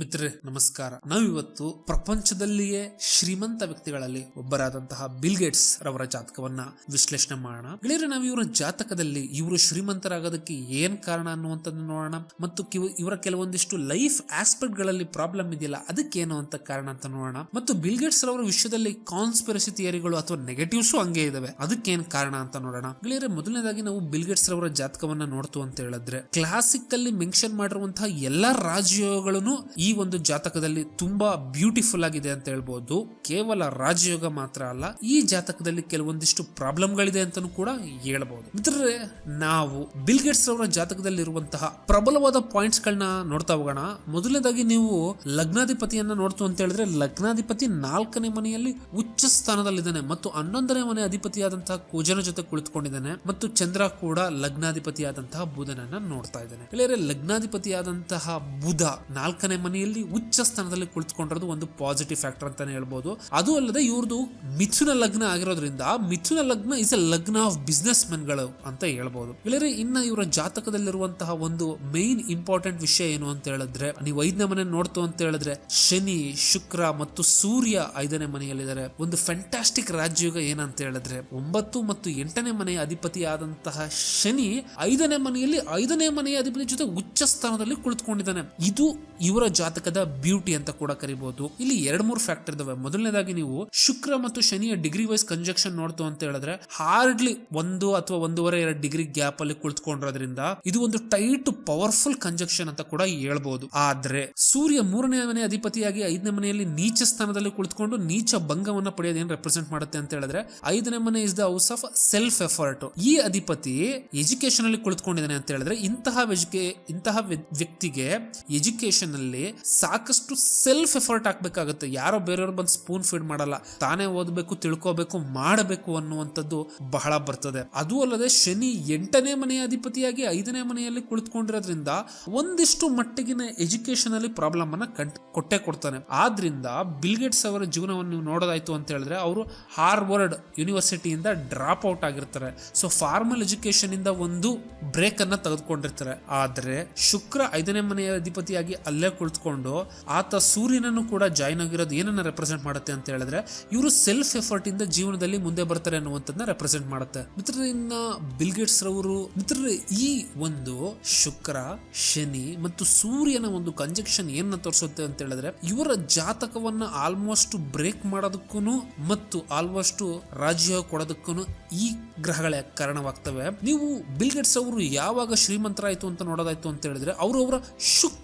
ಮಿತ್ರರೇ, ನಮಸ್ಕಾರ. ನಾವಿವತ್ತು ಪ್ರಪಂಚದಲ್ಲಿಯೇ ಶ್ರೀಮಂತ ವ್ಯಕ್ತಿಗಳಲ್ಲಿ ಒಬ್ಬರಾದಂತಹ ಬಿಲ್ ಗೇಟ್ಸ್ ರವರ ಜಾತಕವನ್ನ ವಿಶ್ಲೇಷಣೆ ಮಾಡೋಣ. ಗೆಳೆಯರೆ ನಾವು ಇವರ ಜಾತಕದಲ್ಲಿ ಇವರು ಶ್ರೀಮಂತರಾಗೋದಕ್ಕೆ ಏನ್ ಕಾರಣ ಅನ್ನುವಂಥದ್ದು ನೋಡೋಣ. ಮತ್ತು ಇವರ ಕೆಲವೊಂದಿಷ್ಟು ಲೈಫ್ ಆಸ್ಪೆಕ್ಟ್ಗಳಲ್ಲಿ ಪ್ರಾಬ್ಲಮ್ ಇದೆಯಲ್ಲ, ಅದಕ್ಕೇನು ಅಂತ ಕಾರಣ ಅಂತ ನೋಡೋಣ. ಮತ್ತು ಬಿಲ್ ಗೇಟ್ಸ್ ರವರ ವಿಷಯದಲ್ಲಿ ಕಾನ್ಸ್ಪಿರಸಿ ಥಿಯರಿಗಳು ಅಥವಾ ನೆಗೆಟಿವ್ಸ್ ಹಂಗೆ ಇದಾವೆ. ಅದಕ್ಕೇನ್ ಕಾರಣ ಅಂತ ನೋಡೋಣ. ಗೆಳೆಯರೆ, ಮೊದಲನೇದಾಗಿ ನಾವು ಬಿಲ್ ಗೇಟ್ಸ್ ರವರ ಜಾತಕವನ್ನ ನೋಡ್ತು ಅಂತ ಹೇಳಿದ್ರೆ ಕ್ಲಾಸಿಕ್ ಅಲ್ಲಿ ಮೆನ್ಷನ್ ಮಾಡಿರುವಂತಹ ಎಲ್ಲಾ ರಾಜಯೋಗಗಳನ್ನು ಈ ಒಂದು ಜಾತಕದಲ್ಲಿ ತುಂಬಾ ಬ್ಯೂಟಿಫುಲ್ ಆಗಿದೆ ಅಂತ ಹೇಳ್ಬೋದು. ಕೇವಲ ರಾಜಯೋಗ ಮಾತ್ರ ಅಲ್ಲ, ಈ ಜಾತಕದಲ್ಲಿ ಕೆಲವೊಂದಿಷ್ಟು ಪ್ರಾಬ್ಲಮ್ ಗಳಿದೆ ಅಂತಾನೂ ಕೂಡ ಹೇಳಬಹುದು ಮಿತ್ರರೇ, ನಾವು ಬಿಲ್ ಗೇಟ್ಸ್ ಅವರ ಜಾತಕದಲ್ಲಿ ಇರುವಂತಹ ಪ್ರಬಲವಾದ ಪಾಯಿಂಟ್ಸ್ ಗಳನ್ನ ನೋಡ್ತಾ ಹೋಗೋಣ. ಮೊದಲನೇದಾಗಿ ನೀವು ಲಗ್ನಾಧಿಪತಿಯನ್ನ ನೋಡ್ತು ಅಂತ ಹೇಳಿದ್ರೆ, ಲಗ್ನಾಧಿಪತಿ ನಾಲ್ಕನೇ ಮನೆಯಲ್ಲಿ ಉಚ್ಚ ಸ್ಥಾನದಲ್ಲಿದ್ದಾನೆ ಮತ್ತು ಹನ್ನೊಂದನೇ ಮನೆ ಅಧಿಪತಿಯಾದಂತಹ ಕುಜನ ಜೊತೆ ಕುಳಿತುಕೊಂಡಿದ್ದಾನೆ ಮತ್ತು ಚಂದ್ರ ಕೂಡ ಲಗ್ನಾಧಿಪತಿಯಾದಂತಹ ಬುಧನನ್ನ ನೋಡ್ತಾ ಇದ್ದಾನೆ. ಲಗ್ನಾಧಿಪತಿಯಾದಂತಹ ಬುಧ ನಾಲ್ಕನೇ ಮನೆಯಲ್ಲಿ ಉಚ್ಚ ಸ್ಥಾನದಲ್ಲಿ ಕುಳಿತುಕೊಂಡಿರೋದು ಒಂದು ಪಾಸಿಟಿವ್ ಫ್ಯಾಕ್ಟರ್ ಅಂತಾನೆ ಹೇಳ್ಬೋದು. ಅದು ಅಲ್ಲದೆ ಇವ್ರದ್ದು ಮಿಥುನ ಲಗ್ನ ಆಗಿರೋದ್ರಿಂದ ಮಿಥುನ ಲಗ್ನ ಇಸ್ ಎ ಲಗ್ನ ಆಫ್ ಬಿಸ್ನೆಸ್ಗಳು ಅಂತ ಹೇಳ್ಬೋದು. ಗೆಳೆಯರೆ ಇನ್ನ ಇವರ ಜಾತಕದಲ್ಲಿರುವಂತಹ ಒಂದು ಮೈನ್ ಇಂಪಾರ್ಟೆಂಟ್ ವಿಷಯ ಏನು ಅಂತ ಹೇಳಿದ್ರೆ, ನೀವು ಐದನೇ ಮನೆ ನೋಡ್ತು ಅಂತ ಹೇಳಿದ್ರೆ, ಶನಿ, ಶುಕ್ರ ಮತ್ತು ಸೂರ್ಯ ಐದನೇ ಮನೆಯಲ್ಲಿದ್ದಾರೆ. ಒಂದು ಫ್ಯಾಂಟಾಸ್ಟಿಕ್ ರಾಜ್ಯಯುಗ ಏನಂತ ಹೇಳಿದ್ರೆ, ಒಂಬತ್ತು ಮತ್ತು ಎಂಟನೇ ಮನೆಯ ಅಧಿಪತಿಯಾದಂತಹ ಶನಿ ಐದನೇ ಮನೆಯಲ್ಲಿ ಐದನೇ ಮನೆಯ ಅಧಿಪತಿ ಜೊತೆ ಉಚ್ಚ ಸ್ಥಾನದಲ್ಲಿ ಕುಳಿತುಕೊಂಡಿದ್ದಾನೆ. ಇದು ಇವರ ಜಾತಕದ ಬ್ಯೂಟಿ ಅಂತ ಕೂಡ ಕರಿಬಹುದು ಇಲ್ಲಿ ಎರಡ್ ಮೂರು ಫ್ಯಾಕ್ಟರ್ ಇದಾವೆ. ಮೊದಲನೇದಾಗಿ ನೀವು ಶುಕ್ರ ಮತ್ತು ಶನಿಯ ಡಿಗ್ರಿ ವೈಸ್ ಕಂಜಕ್ಷನ್ ನೋಡ್ತು ಅಂತ ಹೇಳಿದ್ರೆ ಹಾರ್ಡ್ಲಿ ಒಂದು ಅಥವಾ ಒಂದೂವರೆ, ಎರಡು ಡಿಗ್ರಿ ಗ್ಯಾಪ್ ಅಲ್ಲಿ ಕುಳಿತುಕೊಂಡಿರೋದ್ರಿಂದ ಇದು ಒಂದು ಟೈಟ್ ಪವರ್ಫುಲ್ ಕಂಜಕ್ಷನ್ ಅಂತ ಕೂಡ ಹೇಳ್ಬಹುದು ಆದ್ರೆ ಸೂರ್ಯ ಮೂರನೇ ಮನೆ ಅಧಿಪತಿಯಾಗಿ ಐದನೇ ಮನೆಯಲ್ಲಿ ನೀಚ ಸ್ಥಾನದಲ್ಲಿ ಕುಳಿತುಕೊಂಡು ನೀಚ ಭಂಗವನ್ನು ಪಡೆಯೋದೇನ್ ರೆಪ್ರೆಸೆಂಟ್ ಮಾಡುತ್ತೆ ಅಂತ ಹೇಳಿದ್ರೆ ಐದನೇ ಮನೆ is the house of self effort ಈ ಅಧಿಪತಿ ಎಜುಕೇಶನ್ ಅಲ್ಲಿ ಕುಳಿತುಕೊಂಡಿದ್ದಾನೆ ಅಂತ ಹೇಳಿದ್ರೆ ಇಂತಹ ಇಂತಹ ವ್ಯಕ್ತಿಗೆ ಎಜುಕೇಶನ್ ಅಲ್ಲಿ ಸಾಕಷ್ಟು ಸೆಲ್ಫ್ ಎಫರ್ಟ್ ಹಾಕ್ಬೇಕಾಗುತ್ತೆ ಯಾರೋ ಬೇರೆಯವ್ರು ಬಂದು ಸ್ಪೂನ್ ಫೀಡ್ ಮಾಡಲ್ಲ. ತಾನೇ ಓದಬೇಕು, ತಿಳ್ಕೋಬೇಕು, ಮಾಡಬೇಕು ಅನ್ನುವಂಥದ್ದು ಬಹಳ ಬರ್ತದೆ. ಅದು ಅಲ್ಲದೆ ಶನಿ ಎಂಟನೇ ಮನೆಯ ಅಧಿಪತಿಯಾಗಿ ಐದನೇ ಮನೆಯಲ್ಲಿ ಕುಳಿತುಕೊಂಡಿರೋದ್ರಿಂದ ಒಂದಿಷ್ಟು ಮಟ್ಟಿಗಿನ ಎಜುಕೇಶನ್ ಅಲ್ಲಿ ಪ್ರಾಬ್ಲಮ್ ಅನ್ನ ಕಂಟ್, ಕೊಟ್ಟೆ ಕೊಡ್ತಾನೆ. ಆದ್ರಿಂದ ಬಿಲ್ಗೇಟ್ಸ್ ಅವರ ಜೀವನವನ್ನು ನೀವು ನೋಡೋದಾಯ್ತು ಅಂತ ಹೇಳಿದ್ರೆ ಅವರು ಹಾರ್ವರ್ಡ್ ಯೂನಿವರ್ಸಿಟಿಯಿಂದ ಡ್ರಾಪ್ ಔಟ್ ಆಗಿರ್ತಾರೆ. ಸೊ ಫಾರ್ಮಲ್ ಎಜುಕೇಶನ್ ಇಂದ ಒಂದು ಬ್ರೇಕ್ ಅನ್ನ ತೆಗೆದುಕೊಂಡಿರ್ತಾರೆ. ಆದ್ರೆ ಶುಕ್ರ ಐದನೇ ಮನೆಯ ಅಧಿಪತಿಯಾಗಿ ಅಲ್ಲೇ ಕುಳಿತುಕೊಂಡು ಆತ ಸೂರ್ಯನನ್ನು ಕೂಡ ಜಾಯ್ನ್ ಆಗಿರೋದು ಏನನ್ನ ರೆಪ್ರೆಸೆಂಟ್ ಮಾಡುತ್ತೆ ಅಂತ ಹೇಳಿದ್ರೆ, ಇವರು ಸೆಲ್ಫ್ ಎಫರ್ಟ್ ಇಂದ ಜೀವನದಲ್ಲಿ ಮುಂದೆ ಬರ್ತಾರೆ ಅನ್ನುವಂಥದ್ದನ್ನ ರೆಪ್ರೆಸೆಂಟ್ ಮಾಡುತ್ತೆ. ಮಿತ್ರ ಇನ್ನ ಬಿಲ್ಗೇಟ್ಸ್ ರವರು ಮಿತ್ರ ಈ ಒಂದು ಶುಕ್ರ, ಶನಿ ಮತ್ತು ಸೂರ್ಯನ ಒಂದು ಕಂಜಕ್ಷನ್ ಏನನ್ನ ತೋರಿಸುತ್ತೆ ಅಂತ ಹೇಳಿದ್ರೆ, ಇವರ ಜಾತಕವನ್ನ ಆಲ್ಮೋಸ್ಟ್ ಬ್ರೇಕ್ ಮಾಡೋದಕ್ಕೂ ಮತ್ತು ಆಲ್ಮೋಸ್ಟ್ ರಾಜ್ಯ ಕೊಡೋದಕ್ಕೂ ಈ ಗ್ರಹಗಳೇ ಕಾರಣವಾಗ್ತವೆ. ನೀವು ಬಿಲ್ಗೇಟ್ಸ್ ಅವರು ಯಾವಾಗ ಶ್ರೀಮಂತರಾಯಿತು ಅಂತ ನೋಡೋದಾಯ್ತು ಅಂತ ಹೇಳಿದ್ರೆ, ಅವರು ಅವರ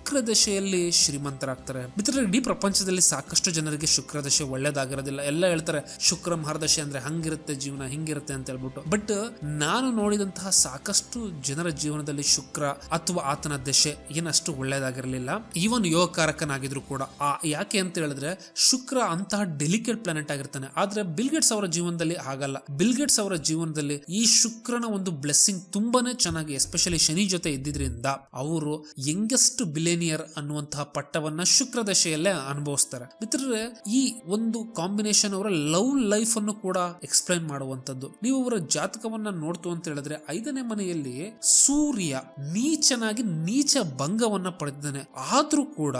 ಶುಕ್ರ ದಶೆಯಲ್ಲಿ ಶ್ರೀಮಂತರಾಗ್ತಾರೆ. ಮಿತ್ರರೇ ಇಡೀ ಪ್ರಪಂಚದಲ್ಲಿ ಸಾಕಷ್ಟು ಜನರಿಗೆ ಶುಕ್ರ ದಶೆ ಒಳ್ಳೇದಾಗಿರೋದಿಲ್ಲ. ಎಲ್ಲ ಹೇಳ್ತಾರೆ, ಶುಕ್ರ ಮಹಾರದಶೆ ಅಂದ್ರೆ ಹಂಗಿರುತ್ತೆ ಜೀವನ, ಹಿಂಗಿರುತ್ತೆ ಅಂತ ಹೇಳ್ಬಿಟ್ಟು. ಬಟ್ ನಾನು ನೋಡಿದಂತಹ ಸಾಕಷ್ಟು ಜನರ ಜೀವನದಲ್ಲಿ ಶುಕ್ರ ಅಥವಾ ಆತನ ದಶೆ ಏನಷ್ಟು ಒಳ್ಳೇದಾಗಿರಲಿಲ್ಲ. ಈವನ್ ಯೋಗಕಾರಕನಾಗಿದ್ರು ಕೂಡ. ಆ, ಯಾಕೆ ಅಂತ ಹೇಳಿದ್ರೆ, ಶುಕ್ರ ಅಂತಹ ಡೆಲಿಕೇಟ್ ಪ್ಲಾನೆಟ್ ಆಗಿರ್ತಾನೆ. ಆದ್ರೆ ಬಿಲ್ಗೇಟ್ಸ್ ಅವರ ಜೀವನದಲ್ಲಿ ಆಗಲ್ಲ ಬಿಲ್ಗೇಟ್ಸ್ ಅವರ ಜೀವನದಲ್ಲಿ ಈ ಶುಕ್ರನ ಒಂದು ಬ್ಲೆಸ್ಸಿಂಗ್ ತುಂಬಾನೇ ಚೆನ್ನಾಗಿ, ಎಸ್ಪೆಷಲಿ ಶನಿ ಜೊತೆ ಇದ್ದಿದ್ರಿಂದ, ಅವರು ಯಂಗೆಸ್ಟ್ ಬಿಲೇನಿಯರ್ ಅನ್ನುವಂತಹ ಪಟ್ಟವನ್ನ ಶುಕ್ರದಶೆಯಲ್ಲೇ ಅನುಭವಿಸ್ತಾರೆ. ಮಿತ್ರರೇ, ಈ ಒಂದು ಕಾಂಬಿನೇಷನ್ ಅವರ ಲವ್ ಲೈಫ್ ಅನ್ನು ಕೂಡ ಎಕ್ಸ್ಪ್ಲೈನ್ ಮಾಡುವಂತದ್ದು ನೀವು ಅವರ ಜಾತಕವನ್ನ ನೋಡ್ತು ಅಂತ ಹೇಳಿದ್ರೆ, ಐದನೇ ಮನೆಯಲ್ಲಿ ಸೂರ್ಯ ನೀಚನಾಗಿ ನೀಚ ಭಂಗವನ್ನ ಪಡೆದಿದ್ದಾನೆ. ಆದ್ರೂ ಕೂಡ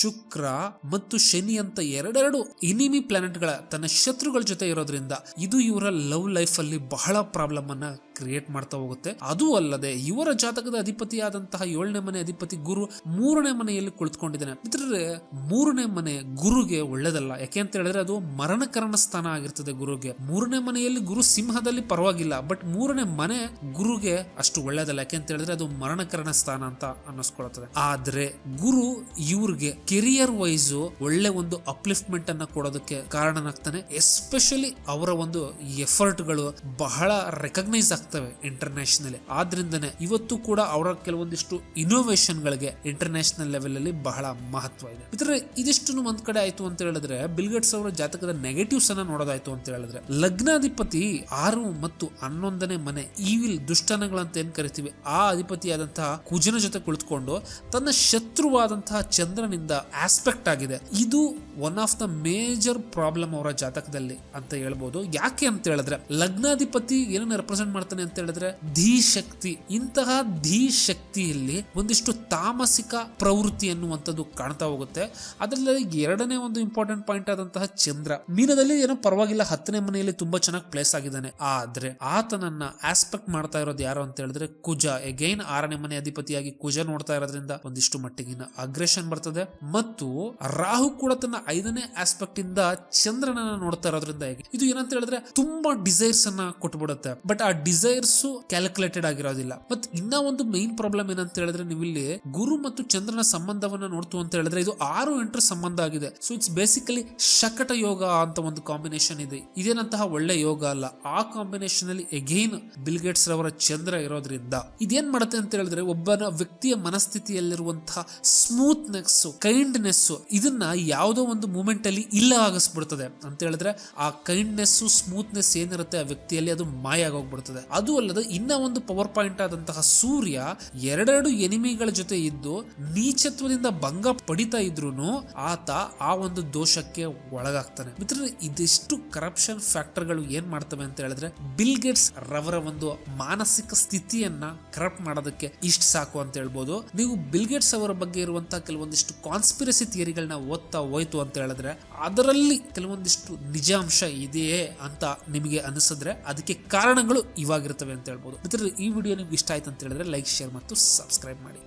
ಶುಕ್ರ ಮತ್ತು ಶನಿ ಅಂತ ಎರಡೆರಡು ಇನಿಮಿ ಪ್ಲಾನೆಟ್ಗಳ ತನ್ನ ಶತ್ರುಗಳ ಜೊತೆ ಇರೋದ್ರಿಂದ, ಇದು ಇವರ ಲವ್ ಲೈಫ್ ಅಲ್ಲಿ ಬಹಳ ಪ್ರಾಬ್ಲಮ್ ಅನ್ನ ಕ್ರಿಯೇಟ್ ಮಾಡ್ತಾ ಹೋಗುತ್ತೆ. ಅದು ಅಲ್ಲದೆ ಇವರ ಜಾತಕದ ಅಧಿಪತಿಯಾದಂತಹ ಏಳನೇ ಮನೆ ಅಧಿಪತಿ ಗುರು ಮೂರನೇ ಮನೆಯಲ್ಲಿ ಕುಳಿತುಕೊಂಡಿದ್ದಾನೆ. ಮಿತ್ರರೇ ಮೂರನೇ ಮನೆ ಗುರುಗೆ ಒಳ್ಳೇದಲ್ಲ. ಯಾಕೆ ಅಂತ ಹೇಳಿದ್ರೆ ಅದು ಮರಣಕರಣ ಸ್ಥಾನ ಆಗಿರ್ತದೆ ಗುರುಗೆ. ಮೂರನೇ ಮನೆಯಲ್ಲಿ ಗುರು ಸಿಂಹದಲ್ಲಿ ಪರವಾಗಿಲ್ಲ. ಬಟ್ ಮೂರನೇ ಮನೆ ಗುರುಗೆ ಅಷ್ಟು ಒಳ್ಳೇದಲ್ಲ. ಯಾಕೆ ಅಂತ ಹೇಳಿದ್ರೆ ಅದು ಮರಣಕರಣ ಸ್ಥಾನ ಅಂತ ಅನ್ನಿಸ್ಕೊಳ್ತದೆ. ಆದ್ರೆ ಗುರು ಇವ್ರಿಗೆ ಕೆರಿಯರ್ ವೈಸ್ ಒಳ್ಳೆ ಒಂದು ಅಪ್ಲಿಫ್ಟ್ಮೆಂಟ್ ಅನ್ನ ಕೊಡೋದಕ್ಕೆ ಕಾರಣನಾಗ್ತಾನೆ. ಎಸ್ಪೆಷಲಿ ಅವರ ಒಂದು ಎಫರ್ಟ್ಗಳು ಬಹಳ ರೆಕಗ್ನೈಸ್ ಆಗ್ತವೆ ಇಂಟರ್ನ್ಯಾಷನಲ್ ಆದ್ರಿಂದನೇ ಇವತ್ತು ಕೂಡ ಅವರ ಕೆಲವೊಂದಿಷ್ಟು ಇನೋವೇಷನ್ ಗಳಿಗೆ ಇಂಟರ್ನ್ಯಾಷನಲ್ ಲೆವೆಲ್ ಅಲ್ಲಿ ಬಹಳ ಮಹತ್ವ ಇದೆ. ಇದ್ರೆ ಇದಿಷ್ಟು ಒಂದ್ ಕಡೆ ಆಯ್ತು ಅಂತ ಹೇಳಿದ್ರೆ ಬಿಲ್ಗೇಟ್ಸ್ ಅವರ ಜಾತಕದ ನೆಗೆಟಿವ್ಸ್ ಅನ್ನ ನೋಡೋದಾಯ್ತು ಅಂತ ಹೇಳಿದ್ರೆ, ಲಗ್ನಾಧಿಪತಿ ಆರು ಮತ್ತು ಹನ್ನೊಂದನೇ ಮನೆ ಈವಿಲ್ ದುಷ್ಟನಗಳಂತ ಏನ್ ಕರಿತೀವಿ, ಆ ಅಧಿಪತಿಯಾದಂತಹ ಕುಜನ ಜೊತೆ ಕುಳಿತುಕೊಂಡು ತನ್ನ ಶತ್ರುವಾದಂತಹ ಚಂದ್ರನಿಂದ ಆಸ್ಪೆಕ್ಟ್ ಆಗಿದೆ. ಇದು one of the major problem ಅವರ ಜಾತಕದಲ್ಲಿ ಅಂತ ಹೇಳ್ಬೋದು. ಯಾಕೆ ಅಂತ ಹೇಳಿದ್ರೆ, ಲಗ್ನಾಧಿಪತಿ ಏನನ್ನ ರೆಪ್ರೆಸೆಂಟ್ ಮಾಡ್ತಾನೆ ಮಾಡ್ತಾನೆ ಅಂತ ಹೇಳಿದ್ರೆ, ಧೀ ಶಕ್ತಿ. ಇಂತಹ ಧೀ ಶಕ್ತಿಯಲ್ಲಿ ಒಂದಿಷ್ಟು ತಾಮಸಿಕ ಪ್ರವೃತ್ತಿ ಅನ್ನುವಂಥದ್ದು ಕಾಣ್ತಾ ಹೋಗುತ್ತೆ. ಅದರಲ್ಲಿ ಎರಡನೇ ಒಂದು ಇಂಪಾರ್ಟೆಂಟ್ ಪಾಯಿಂಟ್ ಆದಂತಹ ಚಂದ್ರ. ಮೀನದಲ್ಲಿ ಏನೋ ಪರವಾಗಿಲ್ಲ, ಹತ್ತನೇ ಮನೆಯಲ್ಲಿ ತುಂಬಾ ಚೆನ್ನಾಗಿ ಪ್ಲೇಸ್ ಆಗಿದ್ದಾನೆ. ಆದ್ರೆ ಆತನನ್ನ ಆಸ್ಪೆಕ್ಟ್ ಮಾಡ್ತಾ ಇರೋದು ಯಾರು ಅಂತ ಹೇಳಿದ್ರೆ, ಕುಜ. ಎಗೈನ್ ಆರನೇ ಮನೆ ಅಧಿಪತಿಯಾಗಿ ಕುಜ ನೋಡ್ತಾ ಇರೋದ್ರಿಂದ ಒಂದಿಷ್ಟು ಮಟ್ಟಿಗಿನ ಅಗ್ರೆಷನ್ ಬರ್ತದೆ. ಮತ್ತು ರಾಹು ಕೂಡ ತನ್ನ ಐದನೇ ಆಸ್ಪೆಕ್ಟ್ ಇಂದ ಚಂದ್ರನನ್ನ ನೋಡ್ತಾ ಇರೋದ್ರಿಂದ ಇದು ಏನಂತ ಹೇಳಿದ್ರೆ ತುಂಬಾ ಡಿಸೈರ್ಸ್ ಅನ್ನ ಕೊಟ್ಬಿಡುತ್ತೆ. ಬಟ್ ಆ ಡಿಸೈರ್ಸ್ ಕ್ಯಾಲ್ಕುಲೇಟೆಡ್ ಆಗಿರೋದಿಲ್ಲ. ಮತ್ ಇನ್ನ ಒಂದು ಮೈನ್ ಪ್ರಾಬ್ಲಮ್ ಏನಂತ ಹೇಳಿದ್ರೆ ನೀವು ಇಲ್ಲಿ ಗುರು ಮತ್ತು ಚಂದ್ರನ ಸಂಬಂಧವನ್ನ ನೋಡ್ತು ಅಂತ ಹೇಳಿದ್ರೆ ಇದು ಆರು ಎಂಟರ ಸಂಬಂಧ ಆಗಿದೆ. ಸೊ ಇಟ್ಸ್ ಬೇಸಿಕಲಿ ಶಕಟ ಯೋಗ ಅಂತ ಒಂದು ಕಾಂಬಿನೇಷನ್ ಇದೆ. ಇದೇನಂತಹ ಒಳ್ಳೆ ಯೋಗ ಅಲ್ಲ. ಆ ಕಾಂಬಿನೇಷನ್ ಅಲ್ಲಿ ಎಗೈನ್ ಬಿಲ್ಗೇಟ್ಸ್ ರವರ ಚಂದ್ರ ಇರೋದ್ರಿಂದ. ಇದೇನ್ ಮಾಡುತ್ತೆ ಅಂತ ಹೇಳಿದ್ರೆ ಒಬ್ಬನ ವ್ಯಕ್ತಿಯ ಮನಸ್ಥಿತಿಯಲ್ಲಿರುವಂತಹ ಸ್ಮೂತ್ನೆಸ್ ಕೈಂಡ್ನೆಸ್ ಇದನ್ನ ಯಾವುದೋ ಒಂದು ಮೂಮೆಂಟ್ ಅಲ್ಲಿ ಇಲ್ಲ ಆಗಿಸ್ಬಿಡ್ತದೆ. ಅಂತ ಹೇಳಿದ್ರೆ ಆ ಕೈಂಡ್ನೆಸ್ ಸ್ಮೂತ್ನೆಸ್ ಏನಿರುತ್ತೆ ಆ ವ್ಯಕ್ತಿಯಲ್ಲಿ ಅದು ಮಾಯ ಆಗೋಗ್ಬಿಡ್ತದೆ ಅದು ಅಲ್ಲದೆ ಇನ್ನ ಒಂದು ಪವರ್ ಪಾಯಿಂಟ್ ಆದಂತಹ ಸೂರ್ಯ ಎರಡೆರಡು ಎನಿಮಿಗಳ ಜೊತೆ ಇದ್ದು ನೀಚತ್ವದಿಂದ ಭಂಗ ಪಡಿತಾ ಇದ್ರು ಆತ ಆ ಒಂದು ದೋಷಕ್ಕೆ ಒಳಗಾಗ್ತಾನೆ. ಮಿತ್ರರೇ, ಇದಿಷ್ಟು ಕರಪ್ಷನ್ ಫ್ಯಾಕ್ಟರ್ಗಳು ಏನ್ ಮಾಡ್ತವೆ ಅಂತ ಹೇಳಿದ್ರೆ ಬಿಲ್ ಗೇಟ್ಸ್ ರವರ ಒಂದು ಮಾನಸಿಕ ಸ್ಥಿತಿಯನ್ನ ಕರಪ್ಟ್ ಮಾಡೋದಕ್ಕೆ ಇಷ್ಟ ಸಾಕು ಅಂತ ಹೇಳ್ಬೋದು. ನೀವು ಬಿಲ್ ಗೇಟ್ಸ್ ಅವರ ಬಗ್ಗೆ ಇರುವಂತಹ ಕೆಲವೊಂದಿಷ್ಟು ಕಾನ್ಸ್ಪಿರಸಿ ಥಿಯರಿಗಳನ್ನ ಓದ್ತಾ ಹೋಯ್ತು ಅಂತ ಹೇಳಿದ್ರೆ ಅದರಲ್ಲಿ ಕೆಲವೊಂದಿಷ್ಟು ನಿಜಾಂಶ ಇದೆಯೇ ಅಂತ ನಿಮಗೆ ಅನಿಸಿದ್ರೆ ಅದಕ್ಕೆ ಕಾರಣಗಳು ಇವಾಗಿರ್ತವೆ ಅಂತ ಹೇಳ್ಬೋದು. ಮಿತ್ರರು ಈ ವಿಡಿಯೋ ನಿಮ್ಗೆ ಇಷ್ಟ ಆಯ್ತು ಅಂತ ಹೇಳಿದ್ರೆ ಲೈಕ್ ಶೇರ್ ಮತ್ತು ಸಬ್ಸ್ಕ್ರೈಬ್ ಮಾಡಿ.